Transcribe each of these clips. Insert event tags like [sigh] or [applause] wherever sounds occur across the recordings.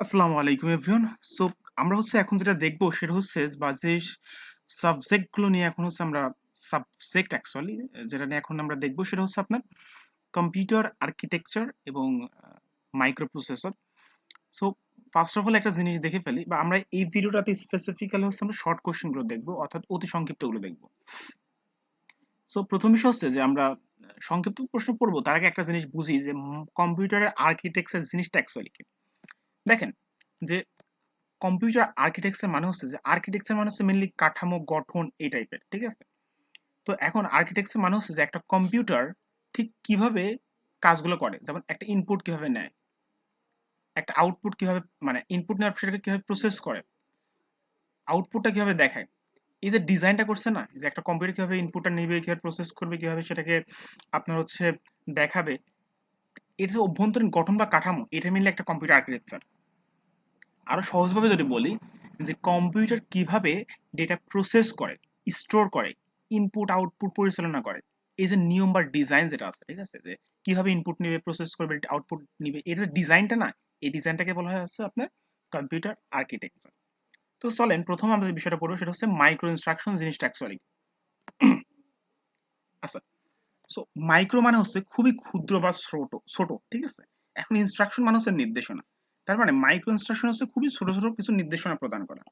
আসসালামু আলাইকুম everyone. So, আমরা হচ্ছে এখন যেটা দেখব সেটা হচ্ছে বা যে সাবজেক্টগুলো নিয়ে এখন হচ্ছে আমরা সাবজেক্ট অ্যাকচুয়ালি যেটা নিয়ে এখন আমরা দেখব সেটা হচ্ছে আপনার কম্পিউটার আর্কিটেকচার এবং microprocessor. So first of all একটা জিনিস দেখে ফেলি, বা আমরা এই ভিডিওটাতে স্পেসিফিক্যালি হচ্ছে আমরা শর্ট কোয়েশ্চেনগুলো দেখব, অর্থাৎ অতি সংক্ষিপ্তগুলো দেখব। সো, প্রথম বিষয় হচ্ছে যে আমরা সংক্ষিপ্ত প্রশ্ন পড়ব, তার আগে একটা জিনিস বুঝি যে কম্পিউটারের আর্কিটেকচার জিনিসটা অ্যাকচুয়ালি কি? দেখেন যে কম্পিউটার আর্কিটেকচার মানে হচ্ছে যে আর্কিটেকচার মানে হচ্ছে মেইনলি কাঠামো, গঠন এই টাইপের। ঠিক আছে? তো এখন আর্কিটেকচার মানে হচ্ছে যে একটা কম্পিউটার ঠিক কীভাবে কাজগুলো করে। যেমন একটা ইনপুট কীভাবে নেয়। একটা আউটপুট কীভাবে মানে ইনপুট নেওয়ার সেটাকে কীভাবে প্রসেস করে। আউটপুটটা কীভাবে দেখায়। এই যে ডিজাইনটা করছে না? যে একটা কম্পিউটার কীভাবে ইনপুটটা নেবে কীভাবে প্রসেস করবে, কীভাবে সেটাকে আপনার হচ্ছে দেখাবে। এর যে অভ্যন্তরীণ গঠন বা কাঠামো এটা মিলে একটা কম্পিউটার আর্কিটেকচার। আরও সহজভাবে যদি বলি যে কম্পিউটার কীভাবে ডেটা প্রসেস করে, স্টোর করে, ইনপুট আউটপুট পরিচালনা করে। এই যে নিয়ম বা ডিজাইন যেটা আছে, ঠিক আছে? যে কীভাবে ইনপুট নিবে, প্রসেস করবে, আউটপুট নিবে। যে ডিজাইনটা না? এই ডিজাইনটাকে বলা হয় আপনার কম্পিউটার আর্কিটেকচার। তো চলেন ১ম আমরা যে বিষয়টা পড়ব সেটা হচ্ছে মাইক্রো ইনস্ট্রাকশন জিনিসটা অ্যাকচুয়ালি। আচ্ছা। সো মাইক্রো মানে হচ্ছে খুবই ক্ষুদ্র বা ছোট, ছোট। ঠিক আছে? এখন ইনস্ট্রাকশন মানে হচ্ছে নির্দেশনা। তার মানে মাইক্রো ইনস্ট্রাকশন হচ্ছে খুবই ছোট, ছোট কিছু নির্দেশনা প্রদান করা।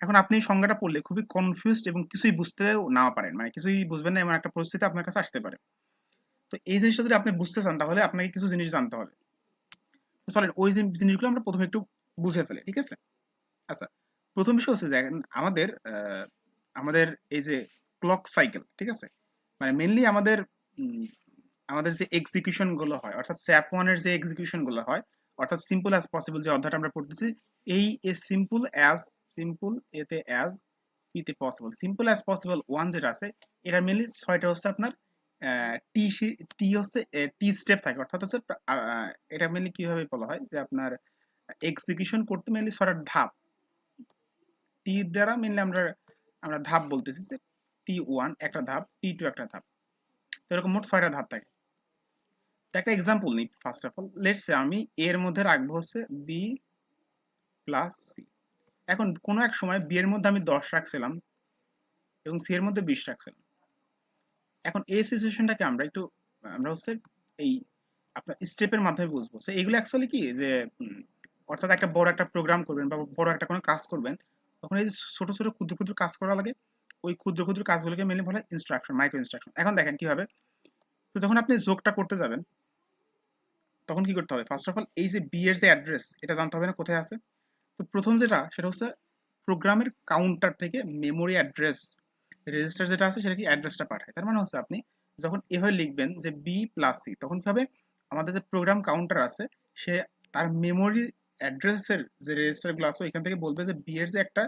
এখন আপনি সংজ্ঞাটা পড়লে খুবই কনফিউজড এবং কিছুই বুঝতেও না পারেন। মানে কিছুই বুঝবেন না এমন একটা পরিস্থিতি আপনার কাছে আসতে পারে। তো এই জিনিসটা যদি আপনি বুঝতে চান তাহলে আপনাকে কিছু জিনিস জানতে হবে। তো চলেন ওই জিনিসগুলো আমরা প্রথমে একটু বুঝে ফেলি। ঠিক আছে? আচ্ছা। ১ম বিষয় হচ্ছে দেখেন আমাদের আমাদের এই যে ক্লক সাইকেল, ঠিক আছে? মানে মেনলি আমাদের আমাদের যে এক্সিকিউশনগুলো হয় অর্থাৎ স্যাফ ওয়ানের যে এক্সিকিউশনগুলো হয় অর্থাৎ সিম্পল অ্যাজ পসিবল যে অধ্যায়টা আমরা পড়তেছি এই এ সিম্পল অ্যাজ সিম্পল এতে অ্যাজ পিতে possible. Simple as possible one যেটা আছে এটা মেইনলি ছয়টা হচ্ছে আপনার টি টি হচ্ছে টি স্টেপ থাকে অর্থাৎ হচ্ছে এটা মেইনলি কীভাবে বলা হয় যে আপনার এক্সিকিউশন করতে মেইনলি ৬ টা ধাপ। টি দ্বারা মেনলি আমরা আমরা ধাপ বলতেছি যে টি ওয়ান একটা ধাপ, টি টু একটা ধাপ। তো এরকম মোট ৬ টা ধাপ থাকে। একটা এক্সাম্পল নিই ফার্স্ট অফ অল। লেটস আমি এর মধ্যে রাখব হচ্ছে বি প্লাস সি। এখন কোনো এক সময় বি এর মধ্যে আমি ১০ রাখছিলাম এবং সি এর মধ্যে ২০ রাখছিলাম। এখন এই সিচুয়েশনটাকে আমরা একটু আমরা হচ্ছে এই আপনার স্টেপের মাধ্যমে বুঝব। সো এগুলো অ্যাকচুয়ালি কি যে অর্থাৎ একটা বড় একটা প্রোগ্রাম করবেন বা বড় একটা কোনো কাজ করবেন তখন এই ছোট, ছোট ক্ষুদ্র, ক্ষুদ্র কাজ করা লাগে। ওই ক্ষুদ্র, ক্ষুদ্র কাজগুলোকে মেনে বলা ইনস্ট্রাকশন, মাইক্রো ইনস্ট্রাকশন। এখন দেখেন কীভাবে? তো যখন আপনি যোগটা করতে যাবেন তখন কি করতে হবে? ফার্স্ট অফ অল এই যে বি এর যে অ্যাড্রেস এটা জানতে হবে না কোথায় আছে? তো প্রথম যেটা, সেটা হচ্ছে প্রোগ্রামের কাউন্টার থেকে মেমোরি অ্যাড্রেস রেজিস্টার যেটা আছে সেটা কি অ্যাড্রেসটা পাঠায়। তার মানে হচ্ছে আপনি যখন এভাবে লিখবেন যে বি প্লাস সি তখন কি হবে? আমাদের যে প্রোগ্রাম কাউন্টার আছে, সে তার মেমোরি অ্যাড্রেসের যে রেজিস্টারগুলো আছে এখান থেকে বলবে যে বি এর যে একটা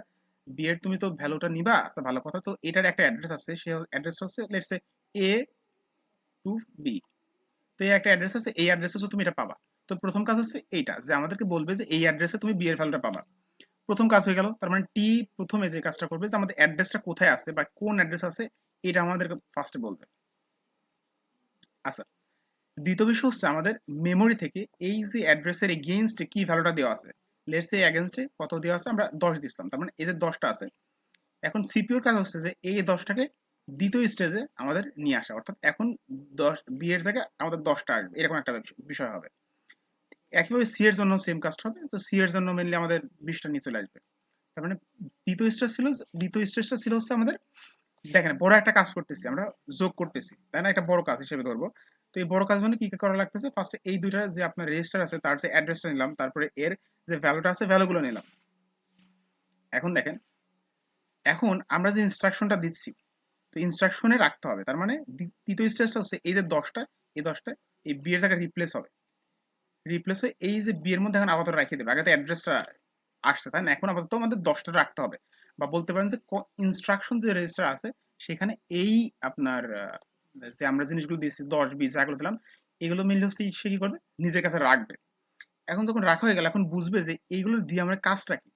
বি এর তুমি তো ভ্যালুটা নিবা আচ্ছা ভালো কথা। তো এটার একটা অ্যাড্রেস আছে, সে অ্যাড্রেসটা হচ্ছে লেটস এ টু বি। তো এই একটা অ্যাড্রেস আছে, এই অ্যাড্রেসে তুমি এটা পাবা। তো প্রথম কাজ হচ্ছে এইটা, যে আমাদেরকে বলবে যে এই অ্যাড্রেসে তুমি বিয়ের ভ্যালুটা পাবা। প্রথম কাজ হয়ে গেল। তার মানে টি প্রথমে যে কাজটা করবে যে আমাদের অ্যাড্রেসটা কোথায় আছে বা কোন অ্যাড্রেস আছে, এটা আমাদেরকে ফার্স্টে বলবে। আচ্ছা। দ্বিতীয় বিষয় হচ্ছে আমাদের মেমোরি থেকে এই যে অ্যাড্রেসের এগেইনস্ট এ কি ভ্যালুটা দেওয়া আছে। লেটস সে এগেইনস্ট এ কত দেওয়া আছে, আমরা ১০ দিছিলাম। তার মানে এই যে দশটা আছে। এখন সিপিইউর কাজ হচ্ছে যে এই ১০ টাকে দ্বিতীয় স্টেজে আমাদের নিয়ে আসা। অর্থাৎ এখন ১০ বি এর জায়গায় আমাদের দশটা আসবে। এরকম একটা বিষয় হবে। একইভাবে সি এর জন্য সেম কাজটা হবে। তো সি এর জন্য মেনলি আমাদের বিশটা নিয়ে চলে আসবে। তার মানে দ্বিতীয় স্টেজ ছিল দ্বিতীয় স্টেজটা ছিল হচ্ছে আমাদের দেখেন বড় একটা কাজ করতেছি আমরা যোগ করতেছি। তাই না? একটা বড় কাজ হিসেবে ধরবো। তো এই বড় কাজের জন্য কি, কি করা লাগতেছে? ফার্স্টে এই দুইটা যে আপনার রেজিস্টার আছে তার যে অ্যাড্রেসটা নিলাম তারপরে এর যে ভ্যালুটা আছে ভ্যালুগুলো নিলাম। এখন দেখেন এখন আমরা যে ইনস্ট্রাকশনটা দিচ্ছি তো ইনস্ট্রাকশনে রাখতে হবে। তার মানে দ্বিতীয় স্টেজটা হচ্ছে এই যে ১০ টা এই ১০ টা এই বিয়ের জায়গায় রিপ্লেস হবে। রিপ্লেস হয়ে এই যে বিয়ের মধ্যে এখন আপাতত রাখিয়ে দেবে। আগে তো অ্যাড্রেসটা আসছে তাই না? এখন আপাতত আমাদের দশটা রাখতে হবে। বা বলতে পারেন যে ইনস্ট্রাকশন যে রেজিস্টার আছে সেখানে এই আপনার যে আমরা জিনিসগুলো দিয়েছি ১০, ২০ যাগুলো দিলাম এগুলো মেইনলি হচ্ছে সে কি করবে? নিজের কাছে রাখবে। এখন যখন রাখা হয়ে গেল এখন বুঝবে যে এইগুলো দিয়ে আমরা কাজটা কি?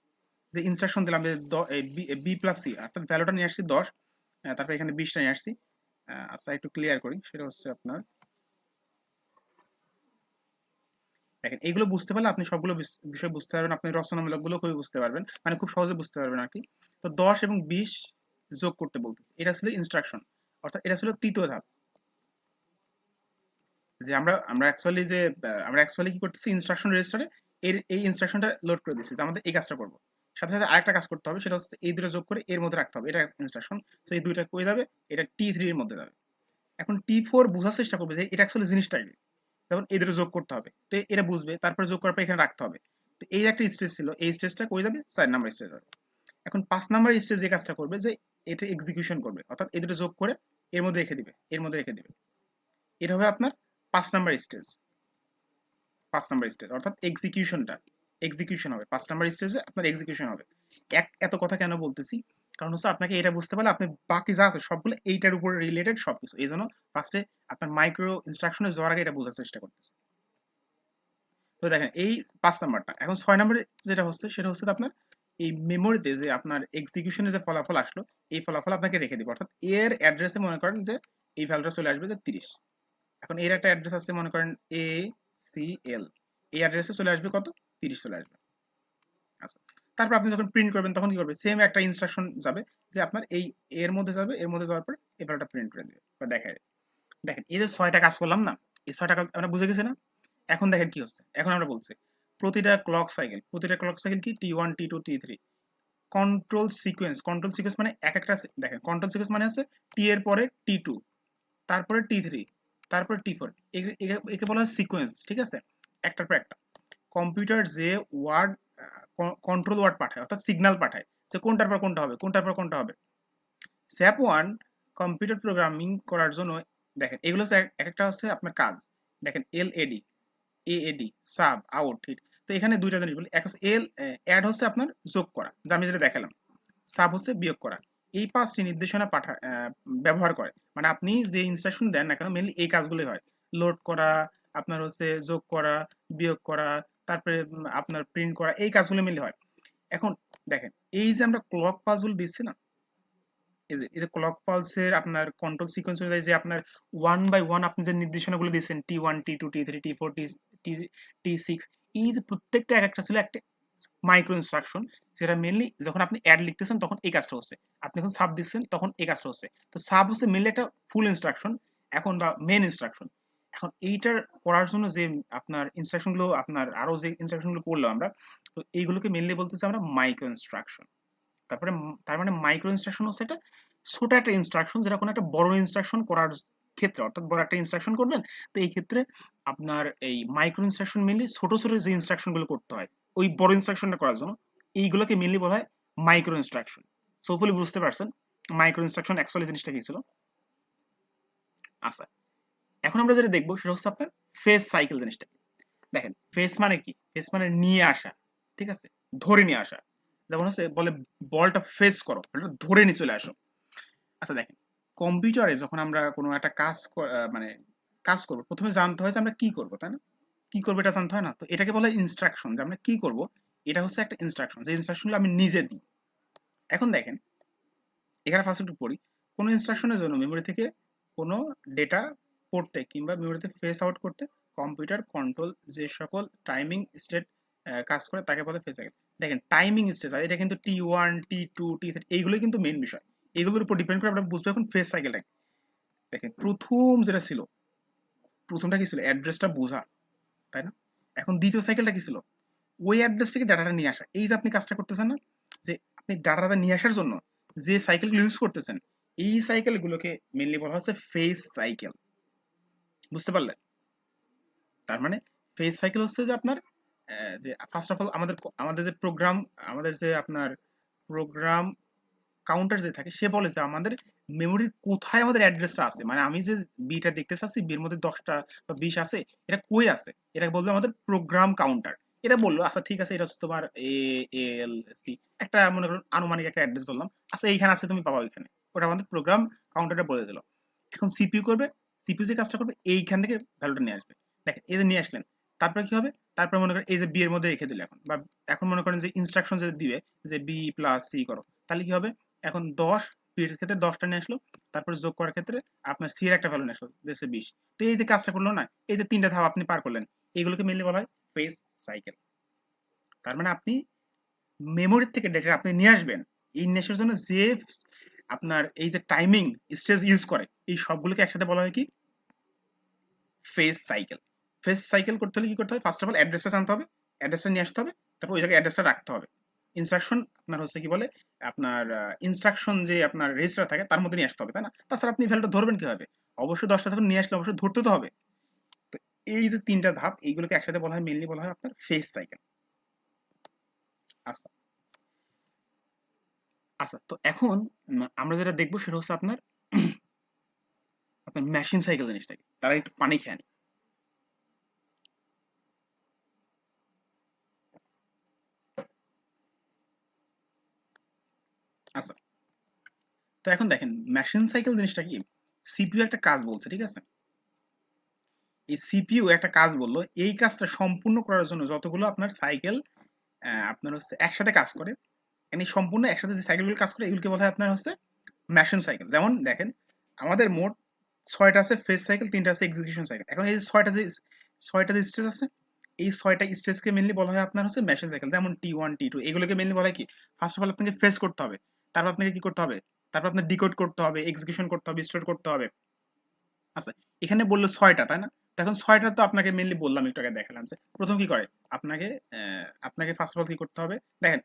যে ইনস্ট্রাকশন দিলাম যে বি প্লাস সি অর্থাৎ ভ্যালুটা নিয়ে আসছি ১০ তারপরে এখানে ২০ টা নিয়ে আসছি। আচ্ছা একটু ক্লিয়ার করি। সেটা হচ্ছে আপনার, দেখেন, এগুলো বুঝতে পারলে আপনি সবগুলো বিষয় বুঝতে পারবেন, আপনি রচনামূলকগুলো খুবই বুঝতে পারবেন মানে খুব সহজে বুঝতে পারবেন আর কি তো দশ এবং বিশ যোগ করতে বলতেছে, এটা ছিল ইনস্ট্রাকশন অর্থাৎ এটা ছিল তৃতীয় ধাপ যে আমরা আমরা অ্যাকচুয়ালি যে আমরা অ্যাকচুয়ালি কি করতেছি ইনস্ট্রাকশন রেজিস্টারে এর, এই ইনস্ট্রাকশনটা লোড করে দিচ্ছি যে আমাদের এই কাজটা করব সাথে সাথে আরেকটা কাজ করতে হবে, সেটা হচ্ছে এই দুটো যোগ করে এর মধ্যে রাখতে হবে। এটা ইনস্ট্রাকশন তো এই দুইটা কই যাবে? এটা টি থ্রি এর মধ্যে যাবে। এখন টি ফোর বোঝার চেষ্টা করবে যে এটা অ্যাকচুয়ালি জিনিসটা কি? যেমন এই দুটো যোগ করতে হবে। তো এটা বুঝবে, তারপরে যোগ করার পর এখানে রাখতে হবে। তো এই একটা স্টেজ ছিল, এই স্টেজটা কই যাবে? চার নাম্বার স্টেজ যাবে। এখন পাঁচ নাম্বার স্টেজ যে কাজটা করবে, যে এটা এক্সিকিউশন করবে, অর্থাৎ এই দুটো যোগ করে এর মধ্যে রেখে দিবে, এর মধ্যে রেখে দিবে। এটা হবে আপনার পাঁচ নাম্বার স্টেজ পাঁচ নাম্বার স্টেজ অর্থাৎ এক্সিকিউশনটা এক্সিকিউশন হবে। পাঁচ নাম্বার স্টেজে আপনার এক্সিকিউশন হবে। এক, এত কথা কেন বলতেছি? কারণ হচ্ছে আপনাকে এটা বুঝতে পারলে আপনি বাকি যা আছে সবগুলো এইটার উপর রিলেটেড সব কিছু এই জন্য ফার্স্টে আপনার মাইক্রো ইনস্ট্রাকশনে যাওয়ার আগে এটা বোঝার চেষ্টা করতেছে। তো দেখেন, এই পাঁচ নাম্বারটা। এখন ছয় নাম্বারে যেটা হচ্ছে, সেটা হচ্ছে আপনার এই মেমোরিতে যে আপনার এক্সিকিউশনের যে ফলাফল আসলো, এই ফলাফল আপনাকে রেখে দিবে। অর্থাৎ এর অ্যাড্রেসে মনে করেন যে এই ভ্যালুটা চলে আসবে যে তিরিশ। এখন এর একটা অ্যাড্রেস আছে মনে করেন এ সি এল এই অ্যাড্রেসে চলে আসবে কত? তিরিশ চলে আসবে। আচ্ছা তারপর আপনি যখন প্রিন্ট করবেন, তখন কি করবে? সেম একটা ইনস্ট্রাকশন যাবে যে আপনার এই এর মধ্যে যাবে, এর মধ্যে যাওয়ার পর এই ভ্যালুটা প্রিন্ট করে দেবে বা দেবে। দেখেন, এই যে ছয়টা কাজ করলাম না, এই ছয়টা কাজ আমরা বুঝে গেছি না? এখন দেখেন কি হচ্ছে, এখন আমরা বলছি, প্রতিটা ক্লক সাইকেল প্রতিটা ক্লক সাইকেল কি? T one T two T three control sequence control sequence মানে এক একটা দেখেন কন্ট্রোল সিকোয়েন্স মানে হচ্ছে টি এর পরে টি টু তারপরে টি থ্রি তারপরে টি ফোর একে বলা হয় সিকোয়েন্স ঠিক আছে? একটার পর একটা। কম্পিউটার যে ওয়ার্ড কন্ট্রোল ওয়ার্ড পাঠায়, অর্থাৎ সিগন্যাল পাঠায়, যে কোনটার পর কোনটা হবে, কোনটার পর কোনটা হবে। স্যাপ ওয়ান কম্পিউটার প্রোগ্রামিং করার জন্য দেখেন, এগুলো হচ্ছে এক- এক একটা হচ্ছে আপনার কাজ। দেখেন L A D A D sub out hit তো এখানে দুইটা জিনিস বলি, এক হচ্ছে এল অ্যাড হচ্ছে আপনার যোগ করা, যা আমি যেটা দেখালাম। সাব হচ্ছে বিয়োগ করা। এই পাঁচটি নির্দেশনা পাঠা ব্যবহার করে। মানে আপনি যে ইনস্ট্রাকশন দেন না কেন মেনলি এই কাজগুলোই হয়। লোড করা, আপনার হচ্ছে যোগ করা, বিয়োগ করা তারপরে আপনার প্রিন্ট করা, এই কাজগুলো মেনলি হয়। এখন দেখেন, এই যে আমরা ক্লক পালসগুলো দিচ্ছি না, এই যে ক্লক পালসের আপনার কন্ট্রোল সিকোয়েন্স অনুযায়ী যে আপনার ওয়ান বাই ওয়ান আপনি যে নির্দেশনাগুলো দিচ্ছেন T one T two T three T four T T T six এই যে প্রত্যেকটা এক একটা ছিল একটা মাইক্রো ইনস্ট্রাকশন যেটা মেনলি যখন আপনি অ্যাড লিখতেছেন তখন এই কাজটা হচ্ছে। আপনি যখন সাব দিচ্ছেন তখন এই কাজটা হচ্ছে। তো সাব হচ্ছে মেনলি একটা ফুল ইনস্ট্রাকশন এখন বা মেন ইনস্ট্রাকশন এখন এইটার করার জন্য যে আপনার ইনস্ট্রাকশনগুলো আপনার আরও যে ইনস্ট্রাকশনগুলো করলাম আমরা, তো এইগুলোকে মেনলি বলতেছি আমরা মাইক্রো ইনস্ট্রাকশন তারপরে তার মানে মাইক্রো ইনস্ট্রাকশন হচ্ছে একটা ছোট একটা ইনস্ট্রাকশন যেটা কোনো একটা বড় ইনস্ট্রাকশন করার ক্ষেত্রে, অর্থাৎ বড় একটা ইনস্ট্রাকশন করবেন, তো এই ক্ষেত্রে আপনার এই মাইক্রো ইনস্ট্রাকশন মেনলি ছোট ছোট যে ইনস্ট্রাকশনগুলো করতে হয়, ওই বড় ইনস্ট্রাকশনটা করার জন্য, এইগুলোকে মেনলি বলা হয় মাইক্রো ইনস্ট্রাকশন সোফুলি বুঝতে পারছেন মাইক্রো ইনস্ট্রাকশন অ্যাকচুয়ালি জিনিসটা কি ছিল? আচ্ছা এখন আমরা যেটা দেখব সেটা হচ্ছে আপনার ফেস সাইকেল জিনিসটা দেখেন ফেস মানে কি? ফেস মানে নিয়ে আসা, ঠিক আছে? ধরে নিয়ে আসা। যেমন হচ্ছে বলে বলটা ফেস করো ধরে নিয়ে চলে আসো। আচ্ছা দেখেন কম্পিউটারে যখন আমরা কোনো একটা কাজ মানে কাজ করব, প্রথমে জানতে হয় যে আমরা কি করব, তাই না? কি করব এটা জানতে হয় না? তো এটাকে বলা ইনস্ট্রাকশন যে আমরা কি করব, এটা হচ্ছে একটা ইনস্ট্রাকশন যে ইনস্ট্রাকশনগুলো আমি নিজে দিই। এখন দেখেন, এখানে ফার্স্ট একটু পড়ি। কোনো ইনস্ট্রাকশনের জন্য মেমোরি থেকে কোনো ডেটা পড়তে কিংবা মেমোরিতে ফেস আউট করতে কম্পিউটার কন্ট্রোল যে সকল টাইমিং স্টেট কাজ করে তাকে বলে ফেস সাইকেল দেখেন টাইমিং স্টেজ এটা কিন্তু T one T two T three এইগুলোই কিন্তু মেন বিষয়। এগুলোর উপর ডিপেন্ড করে আমরা বুঝব এখন ফেস সাইকেলটা দেখেন প্রথম যেটা ছিল, প্রথমটা কি ছিল? অ্যাড্রেসটা বোঝা, তাই না? এখন দ্বিতীয় সাইকেলটা কি ছিল? ওই অ্যাড্রেস থেকে ডাটাটা নিয়ে আসা। এই যে আপনি কাজটা করতেছেন না, যে আপনি ডাটাটা নিয়ে আসার জন্য যে সাইকেলগুলো ইউজ করতেছেন, এই সাইকেলগুলোকে মেনলি বলা হচ্ছে ফেস সাইকেল বুঝতে পারলেন? তার মানে ফেস সাইকেল হচ্ছে যে আপনার যে ফার্স্ট অফ অল আমাদের আমাদের যে প্রোগ্রাম আমাদের যে আপনার প্রোগ্রাম কাউন্টার যে থাকে, সে বলে যে আমাদের মেমোরির কোথায় আমাদের অ্যাড্রেসটা আছে? মানে আমি যে বিটা দেখতে চাচ্ছি বির মধ্যে দশটা বা বিশ আছে, এটা কই আছে? এটা বলবে আমাদের প্রোগ্রাম কাউন্টার এটা বলল আচ্ছা ঠিক আছে, এটা হচ্ছে তোমার এ এল সি একটা মনে করুন আনুমানিক একটা অ্যাড্রেস বললাম আচ্ছা এইখানে আছে, তুমি পাবা ওইখানে। ওটা আমাদের প্রোগ্রাম কাউন্টারটা বলে দিল। এখন সিপিউ করবে সিপিইউ যে কাজটা করবে, এইখান থেকে ভ্যালুটা নিয়ে আসবে। দেখেন, এই যে নিয়ে আসলেন, তারপরে কি হবে? তারপরে মনে করেন এই যে বি এর মধ্যে রেখে দিলে এখন, বা এখন মনে করেন যে ইনস্ট্রাকশন যে দিবে, যে বি প্লাস সি করো, তাহলে কি হবে? এখন দশ বির ক্ষেত্রে দশটা নিয়ে আসলো, তারপরে যোগ করার ক্ষেত্রে আপনার সি এর একটা ভ্যালু নিয়ে আসলো, যে বিশ। তো এই যে কাজটা করল না, এই যে তিনটা ধাপ আপনি পার করলেন, এগুলোকে মেনলি বলা হয় ফেস সাইকেল তার মানে আপনি মেমোরির থেকে ডেটা আপনি নিয়ে আসবেন, এই আসার জন্য যে আপনার এই যে টাইমিং স্টেজ ইউজ করে, এই সবগুলোকে একসাথে বলা হয় কি? ফেস সাইকেল ফেস সাইকেল করতে হলে কি করতে হবে? ফার্স্ট অফ অল অ্যাড্রেসটা জানতে হবে অ্যাড্রেসটা নিয়ে আসতে হবে, তারপর ওই জায়গায় অ্যাড্রেসটা রাখতে হবে। ইনস্ট্রাকশন আপনার হচ্ছে কি বলে? আপনার ইনস্ট্রাকশন যে আপনার রেজিস্টার থাকে, তার মধ্যে নিয়ে আসতে হবে, তাই না? তাছাড়া আপনি ভ্যালুটা ধরবেন কীভাবে? অবশ্যই দশটা তখন নিয়ে আসলে অবশ্যই ধরতে তো হবে। তো এই যে তিনটা ধাপ, এইগুলোকে একসাথে বলা হয় মেনলি বলা হয় আপনার ফেস সাইকেল আচ্ছা। আচ্ছা তো এখন আমরা যেটা দেখব সেটা হচ্ছে আপনার [clears throat] আপনার মেশিন সাইকেল জিনিসটাকে। তারা একটু পানি খেয়ে আনি আচ্ছা তো এখন দেখেন মেশিন সাইকেল জিনিসটা কি? সিপিইউ একটা কাজ বলছে, ঠিক আছে? এই সিপিইউ একটা কাজ বলল, এই কাজটা সম্পূর্ণ করার জন্য যতগুলো আপনার সাইকেল আপনার হচ্ছে একসাথে কাজ করে মানে সম্পূর্ণ একসাথে যে সাইকেলগুলো কাজ করে, এগুলোকে বলা হয় আপনার হচ্ছে মেশিন সাইকেল যেমন দেখেন, আমাদের মোট ছয়টা আছে ফেস সাইকেল তিনটা আছে এক্সিকিউশন সাইকেল এখন এই ছয়টা যে ছয়টা যে স্টেজ আছে, এই ছয়টা স্টেজকে মেনলি বলা হয় আপনার হচ্ছে মেশিন সাইকেল যেমন টি ওয়ান টি টু এগুলোকে মেনলি বলা হয় কি? ফার্স্ট অফ অল আপনাকে ফেস করতে হবে। তারপর আপনাকে কি করতে হবে? তারপর আপনার ডিকোড করতে হবে এক্সিকিউশন করতে হবে স্টোর করতে হবে। আচ্ছা এখানে বলল ছয়টা, তাই না? এখন ছয়টা তো আপনাকে মেনলি বললাম, একটু আগে দেখালাম যে প্রথম কি করে? আপনাকে আপনাকে ফার্স্ট অফ অল কি করতে হবে? দেখেন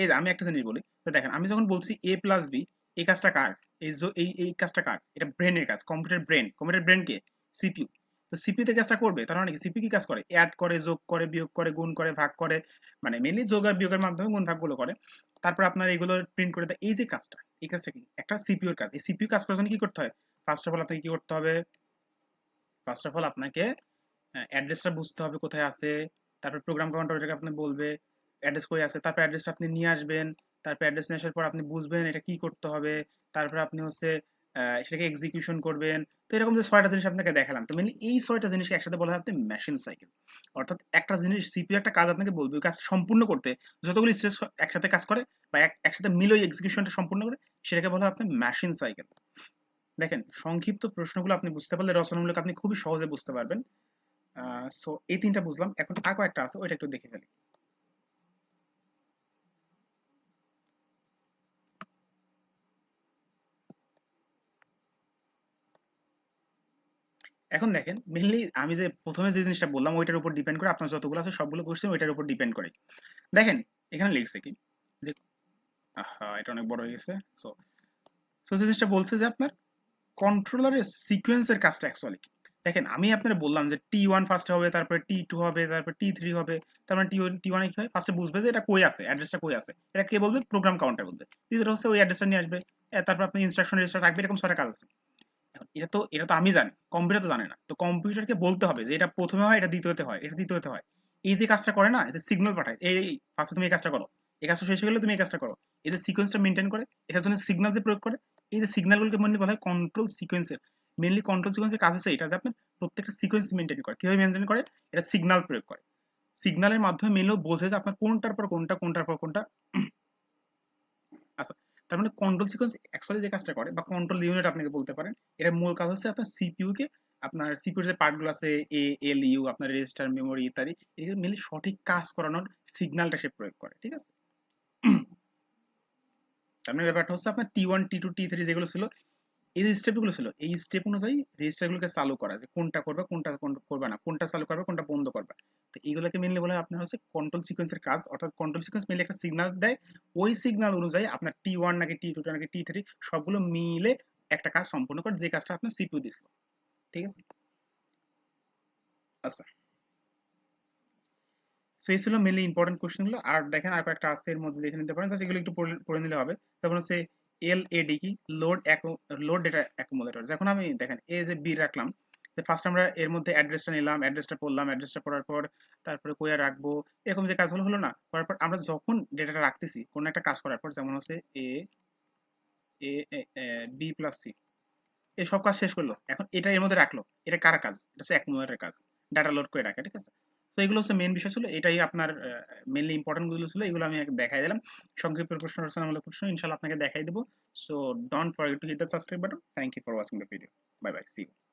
এই আমি একটা জিনিস বলি, তো দেখেন, আমি যখন বলছি এ প্লাস বি এই কাজটা কার? এই এই এই কাজটা কার? এটা ব্রেনের কাজ কম্পিউটার ব্রেন কম্পিউটার ব্রেন কে? সিপিইউ তো সিপিইউ তে কাজটা করবে, তার মানে কি? সিপিইউ কি কাজ করে? অ্যাড করে, যোগ করে, বিয়োগ করে, গুণ করে, ভাগ করে মানে মেনলি যোগ আর বিয়োগের মাধ্যমে গুণ ভাগগুলো করে। তারপর আপনার এগুলো প্রিন্ট করে দেয়। এই যে কাজটা, এই কাজটা কি? একটা সিপিইউর কাজ। এই সিপিইউ কাজ করার জন্য কি করতে হয়? ফার্স্ট অফ অল আপনাকে কি করতে হবে? ফার্স্ট অফ অল আপনাকে অ্যাড্রেসটা বুঝতে হবে কোথায় আছে, তারপর প্রোগ্রাম কাউন্টার আপনি বলবে অ্যাড্রেস কই আছে, তারপর অ্যাড্রেসটা আপনি নিয়ে আসবেন, তারপর অ্যাড্রেস নিয়ে আসার পর আপনি বুঝবেন এটা কি করতে হবে, তারপর আপনি হচ্ছে সেটাকে এক্সিকিউশন করবেন। তো এরকম যে ছয়টা জিনিস আপনাকে দেখালাম, তো মেনলি এই ছয়টা জিনিসকে একসাথে বলা হয় আপনি মেশিন সাইকেল অর্থাৎ একটা জিনিস সিপিইউ একটা কাজ আপনাকে বলবে কাজ সম্পূর্ণ করতে, যতগুলি স্টেজ একসাথে কাজ করে বা এক- একসাথে মিলে ওই এক্সিকিউশনটা সম্পূর্ণ করে, সেটাকে বলা হয় আপনার মেশিন সাইকেল দেখেন, সংক্ষিপ্ত প্রশ্নগুলো আপনি বুঝতে পারলে রচনামূলক আপনি খুবই সহজে বুঝতে পারবেন। সো এই তিনটা বুঝলাম। এখন আর কয়েকটা আছে, ওইটা একটু দেখে ফেলি। এখন দেখেন মেনলি আমি যে প্রথমে যে জিনিসটা বললাম, ওইটার উপর ডিপেন্ড করে আপনার যতগুলো আছে সবগুলো কোশ্চেন ওইটার উপর ডিপেন্ড করে। দেখেন, এখানে লিখছে কি? যে এটা অনেক বড় হয়ে গেছে। সো সো জিনিসটা বলছে যে আপনার কন্ট্রোলারের সিকোয়েন্সের কাজটা অ্যাকচুয়ালি কি? দেখেন, আমি আপনারা বললাম যে টি ওয়ান ফার্স্ট হবে, তারপরে টি টু হবে, তারপরে টি থ্রি হবে তারপরে টি টি ওয়ানে কি হয়? ফার্স্টে বুঝবে যে এটা কই আছে অ্যাড্রেসটা কই আছে। এটা কে বলবে? প্রোগ্রাম কাউন্টার বলবে। দ্বিতীয়টা হচ্ছে ওই অ্যাড্রেসটা নিয়ে আসবে। তারপর আপনি ইনস্ট্রাকশন রেজিস্টার রাখবে, এরকম ছয়টা কাজ আছে। এখন এটা তো এটা তো আমি জানি কম্পিউটার তো জানে না। তো কম্পিউটারকে বলতে হবে যে এটা প্রথমে হয়, এটা দ্বিতীয়তে হয়, এটা দ্বিতীয়তে হয়। এই যে কাজটা করে না যে সিগন্যাল পাঠায়, এই ফার্স্টে তুমি এই কাজটা করো। এই কাজটা শেষ হয়ে গেলে তুমি এই কাজটা করো। এই যে সিকোয়েন্সটা মেনটেন করে, এটার জন্য সিগন্যাল যে প্রয়োগ করে এই যে সিগন্যালগুলোকে মেনলি বলা হয় কন্ট্রোল সিকোয়েন্সের মেনলি কন্ট্রোল সিকোয়েন্সের কাজ হচ্ছে এটা যে আপনার প্রত্যেকটা সিকোয়েন্স মেনটেন করে। কীভাবে মেনটেন করে? এটা সিগন্যাল প্রয়োগ করে। সিগন্যালের মাধ্যমে মেনলি বোঝে যে আপনার কোনটার পর কোনটা, কোনটার পর কোনটা। আচ্ছা তার মানে কন্ট্রোল সিকোয়েন্স অ্যাকচুয়ালি যে কাজটা করে, বা কন্ট্রোল ইউনিট আপনাকে বলতে পারেন, এটার মূল কাজ হচ্ছে আপনার সিপিইউ কে, আপনার সিপিইউ যে পার্টগুলো আছে এ এল ইউ আপনার রেজিস্টার মেমোরি ইত্যাদি এগুলো মেনলি সঠিক কাজ করানোর সিগন্যালটা সে প্রয়োগ করে, ঠিক আছে? তার ব্যাপারটা হচ্ছে আপনার T one T two T three যেগুলো ছিল, এই যে স্টেপগুলো ছিল, এই স্টেপ অনুযায়ী রেজিস্টারগুলোকে চালু করা, যে কোনটা করবে, কোনটা কোন- করবে না, কোনটা চালু করবে, কোনটা বন্ধ করবে। তো এইগুলোকে মেনলি বলে আপনার হচ্ছে কন্ট্রোল সিকোয়েন্সের কাজ, অর্থাৎ কন্ট্রোল সিকোয়েন্স মেনলি একটা সিগনাল দেয়। ওই সিগনাল অনুযায়ী আপনার টি ওয়ান নাকি টি টু নাকি টি থ্রি সবগুলো মিলে একটা কাজ সম্পূর্ণ করে, যে কাজটা আপনার সিপিউ দিছিল ঠিক আছে? আচ্ছা। সো এই ছিল মেনলি ইম্পর্টেন্ট কোশ্চেনগুলো আর দেখেন আর কয়েকটা আছে এর মধ্যে দেখে নিতে পারেন। জাস্ট এগুলো একটু পড়ে- নিলে হবে। তারপর হচ্ছে এল এডি কি? লোড লোড ডেটা অ্যাকুমুলেটর যখন আমি দেখেন এ যে বি রাখলাম ফার্স্ট আমরা এর মধ্যে অ্যাড্রেসটা নিলাম অ্যাড্রেসটা পড়লাম অ্যাড্রেসটা পড়ার পর তারপরে কোয়া রাখব? এরকম যে কাজগুলো হলো না, করার পর আমরা যখন ডেটাটা রাখতেছি, কোনো একটা কাজ করার পর যেমন হচ্ছে A A B plus C এই সব কাজ শেষ করল। এখন এটা এর মধ্যে রাখল। এটা কার কাজ? এটা হচ্ছে অ্যাকুমুলেটরের কাজ। ডাটা লোড করে রাখে, ঠিক আছে? তো এগুলো হচ্ছে মেন বিষয় ছিল। এটাই আপনার মেনলি ইম্পর্টেন্টগুলো ছিল। এগুলো আমি দেখাই দিলাম। সংক্ষিপ্ত প্রশ্ন রচনামূলক প্রশ্ন ইনশাল্লাহ আপনাকে দেখাই দেবো। So don't forget to hit the subscribe button thank you for watching the video bye bye see you